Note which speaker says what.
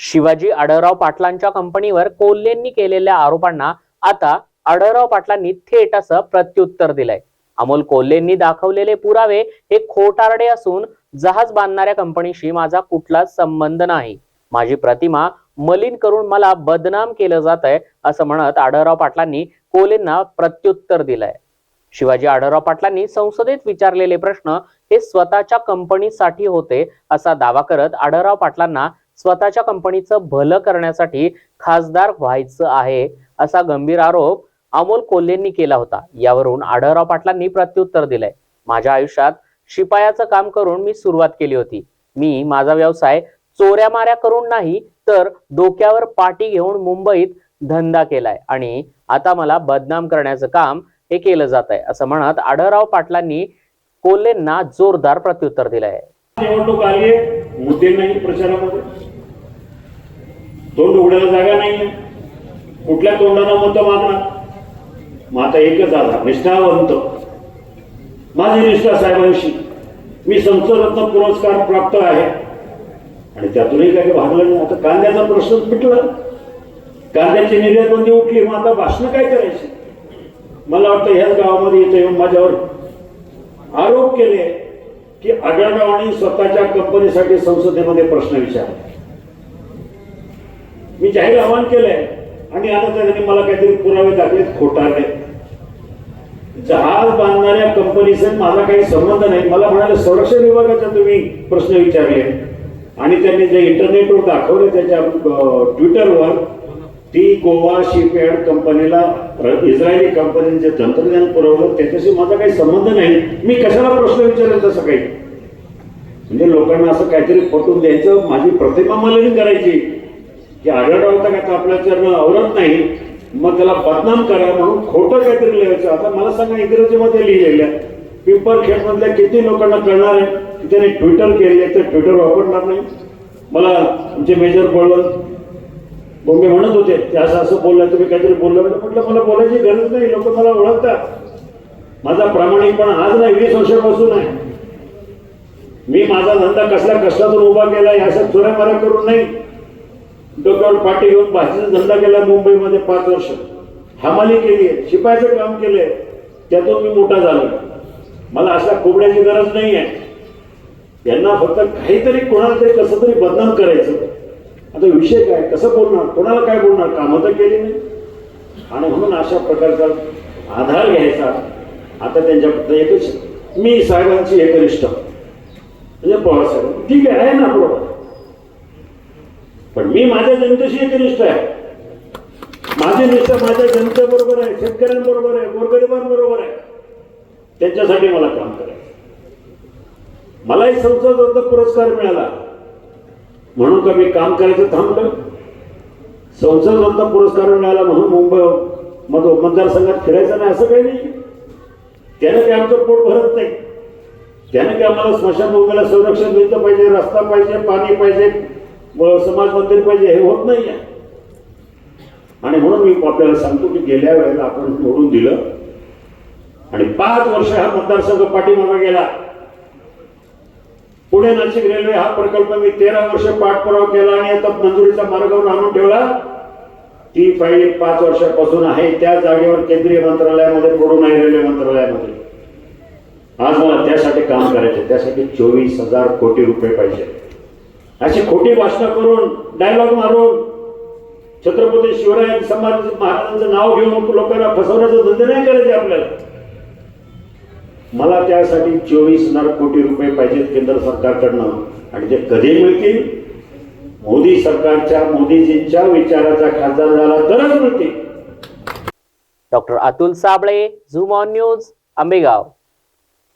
Speaker 1: शिवाजी आढळराव पाटलांच्या कंपनीवर कोल्हेंनी केलेल्या आरोपांना आता आढळराव पाटलांनी थेट असं प्रत्युत्तर दिलंय. अमोल कोल्हेंनी दाखवलेले पुरावे हे खोटारडे असून जहाज बांधणाऱ्या कंपनीशी माझा कुठलाच संबंध नाही. माझी प्रतिमा मलिन करून मला बदनाम केलं जात आहे असं म्हणत आढळराव पाटलांनी कोलेंना प्रत्युत्तर दिलंय. शिवाजी आढळराव पाटलांनी संसदेत विचारलेले प्रश्न हे स्वतःच्या कंपनीसाठी होते असा दावा करत आढळराव पाटलांना स्वतःच्या कंपनीचं भलं करण्यासाठी खासदार व्हायचं आहे असा गंभीर आरोप अमोल कोल्हेंनी केला होता. यावरून आढळराव पाटलांनी प्रत्युत्तर दिलंय. माझ्या आयुष्यात शिपायाचं काम करून मी सुरुवात केली होती. मी माझा व्यवसाय चोऱ्या माऱ्या करून नाही तर डोक्यावर पाटी घेऊन मुंबईत धंदा केलाय आणि आता मला बदनाम करण्याचं काम हे केलं जात आहे असं म्हणत आढळराव पाटलांनी कोल्हेंना जोरदार प्रत्युत्तर दिलंय.
Speaker 2: निवडणूक आली आहे मुद्दे नाही प्रचारामध्ये. तोंड उघडायला जागा नाही कुठल्या तोंडाला मत मागणार? मग आता एकच आला निष्ठावंत. माझी निष्ठा साहेबांशी मी संसदरत्न पुरस्कार प्राप्त आहे. आणि त्यातूनही काही भागलं नाही. आता कांद्याचा प्रश्न मिटला कांद्याची निर्यात बंदी उठली मग आता भाषणं काय करायची? मला वाटतं ह्याच गावामध्ये येतं येऊन माझ्यावर आरोप केले की आढळरावांनी स्वतःच्या कंपनीसाठी संसदेमध्ये प्रश्न विचारले. मी जाहीर आवाहन केलंय. आणि आता त्यांनी मला काहीतरी पुरावे दाखलेत खोटारले जहाज बांधणाऱ्या कंपनीचा माझा काही संबंध नाही. मला म्हणाले संरक्षण विभागाचा तुम्ही प्रश्न विचारले. आणि त्यांनी जे इंटरनेटवर दाखवले त्याच्या ट्विटरवर ती गोवा शिपयार्ड कंपनीला इस्रायली कंपनीने जे तंत्रज्ञान पुरवलं त्याच्याशी माझा काही संबंध नाही. मी कशाला प्रश्न विचारेल तसं काही? म्हणजे लोकांना असं काहीतरी पटवून द्यायचं. माझी प्रतिमा मला करायची. की आढळराव तर काय आपल्या चरण आवरत नाही मग त्याला बदनाम करा म्हणून खोटं काहीतरी लिहायचं. आता मला सांगा इंग्रजीमध्ये लिहिलेल्या पिंपल खेळ मधल्या किती लोकांना कळणार आहे की त्याने ट्विटर केले तर ट्विटर वापरणार नाही? मला आमचे मेजर बळवंत बोंबे म्हणत होते ते असं असं बोललं तुम्ही काहीतरी बोललं म्हणजे म्हटलं मला बोलायची गरज नाही लोक मला ओळखतात. माझा प्रामाणिकपणा आज नाही वीस वर्षापासून आहे. मी माझा धंदा कसल्या कष्टातून उभा केला अशा चोऱ्या माऱ्या करून नाही. डोक्यावर पाठी घेऊन भाजीचा धंदा केला मुंबईमध्ये पाच वर्ष. हमाली केली आहे शिपायाचं काम केलंय त्यातून मी मोठा झालो. मला अशा कोबड्याची गरज नाही आहे. यांना फक्त काहीतरी कोणाला तरी कसं तरी बदनाम करायचं. आता विषय काय कसं बोलणार कोणाला काय बोलणार कामं तर केली नाही आणि म्हणून अशा प्रकारचा आधार घ्यायचा. आता त्यांच्याबद्दल एकच मी साहेबांची एकनिष्ठ म्हणजे पवार साहेब ठीक आहे आहे ना बरोबर पण मी माझ्या जनतेशी एकनिष्ठ आहे. माझी निष्ठा माझ्या जनतेबरोबर आहे शेतकऱ्यांबरोबर आहे गोरगरिबांबरोबर आहे. त्यांच्यासाठी मला काम करायचं मलाही संसद पुरस्कार मिळाला. म्हणून का मी काम करायचं थांबलं. संसदवंत पुरस्कार मिळाला म्हणून मुंबई मधो मतदारसंघात फिरायचं नाही असं काही नाही. त्यानं काही आमचं पोट भरत नाही. त्यानं काही आम्हाला स्मशानभूमीला संरक्षण मिळतं पाहिजे रस्ता पाहिजे पाणी पाहिजे समाज मंदिर पाहिजे हे होत नाही आहे. आणि म्हणून मी आपल्याला सांगतो की गेल्या वेळेला आपण निवडून दिलं. आणि पाच वर्ष हा मतदारसंघ पाठीमागे गेला. पुणे नाशिक रेल्वे हा प्रकल्प मी तेरा वर्ष पाठपुरावा केला आणि आता मंजुरीचा मार्गावर आणून ठेवला. ती फाईल पाच वर्षापासून आहे. त्या जागेवर केंद्रीय मंत्रालयामध्ये पडून आहे रेल्वे मंत्रालयामध्ये. आज मला त्यासाठी काम करायचे त्यासाठी चोवीस हजार कोटी रुपये पाहिजे. अशी खोटी भाषण करून डायलॉग मारून छत्रपती शिवराय संभाजी महाराजांचं नाव घेऊन लोकांना फसवण्याचा धंदे नाही करायचे आपल्याला. मला त्यासाठी चोवीस हजार कोटी रुपये पाहिजेत केंद्र सरकारकडनं. आणि ते कधी मिळतील? मोदी सरकारच्या मोदीजींच्या विचाराचा खासदार झाला तरच मिळतील.
Speaker 1: Doctor Atul Sable zoom on news Ambegaon.